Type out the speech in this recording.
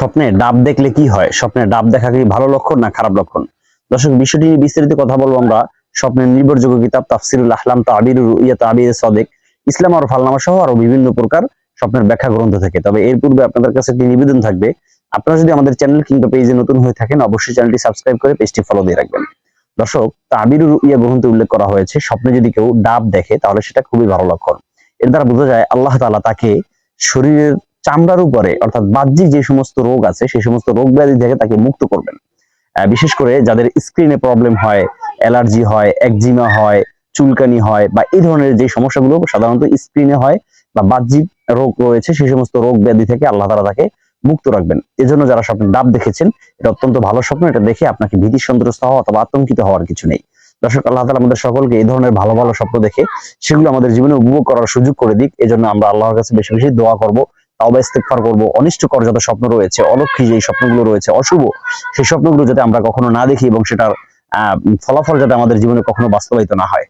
স্বপ্নে ডাব দেখলে কি হয়? স্বপ্নে ডাব দেখা কি ভালো লক্ষণ না খারাপ লক্ষণ? দর্শক, বিষয়টি নিয়ে বিস্তারিত কথা বলব আমরা স্বপ্নের নির্ভরযোগ্য কিতাব তাফসিরুল আহলাম তাবির ইয়া তাবির সদেক, ইসলাম আর ফালনামা সহ আরও বিভিন্ন প্রকার স্বপ্নের ব্যাখ্যা গ্রন্থ থেকে। তবে এর পূর্বে আপনাদের কাছে একটি নিবেদন থাকবে, আপনারা যদি আমাদের চ্যানেল কিংবা পেজে নতুন হয়ে থাকেন, অবশ্যই চ্যানেলটি সাবস্ক্রাইব করে পেজটি ফলো দিয়ে রাখবেন। দর্শক তাবির ইয়া গ্রন্থে উল্লেখ করা হয়েছে, স্বপ্নে যদি কেউ ডাব দেখে, তাহলে সেটা খুবই ভালো লক্ষণ। এর দ্বারা বোঝা যায়, আল্লাহ তাআলা তাকে শরীরের চামড়ার উপরে, অর্থাৎ বাহ্যিক যে সমস্ত রোগ আছে, সেই সমস্ত রোগ ব্যাধি থেকে তাকে মুক্ত করবেন। বিশেষ করে যাদের স্ক্রিনে প্রবলেম হয়, অ্যালার্জি হয়, একজিমা হয়, চুলকানি হয় বা এই ধরনের যে সমস্যাগুলো সাধারণত স্ক্রিনে হয় বা বাহ্যিক রোগ রয়েছে, সেই সমস্ত রোগ ব্যাধি থেকে আল্লাহ তাআলা তাকে মুক্ত রাখবেন। এজন্য যারা স্বপ্নের ডাব দেখেছেন, এটা অত্যন্ত ভালো স্বপ্ন, এটা দেখে আপনাকে ভীতি সন্ত্রস্ত হওয়া অথবা আতঙ্কিত হওয়ার কিছু নেই। দর্শক, আল্লাহ তাআলা আমাদের সকলকে এই ধরনের ভালো ভালো স্বপ্ন দেখে সেগুলো আমাদের জীবনে উপভোগ করার সুযোগ করে দিক। এজন্য আমরা আল্লাহর কাছে বেশি বেশি দোয়া করব। তাওবা করব, অনিষ্টকর যত স্বপ্ন রয়েছে, অলক্ষী যে স্বপ্নগুলো রয়েছে, অশুভ, সেই স্বপ্নগুলো যাতে আমরা কখনো না দেখি এবং সেটার ফলাফল যাতে আমাদের জীবনে কখনো বাস্তবায়িত না হয়।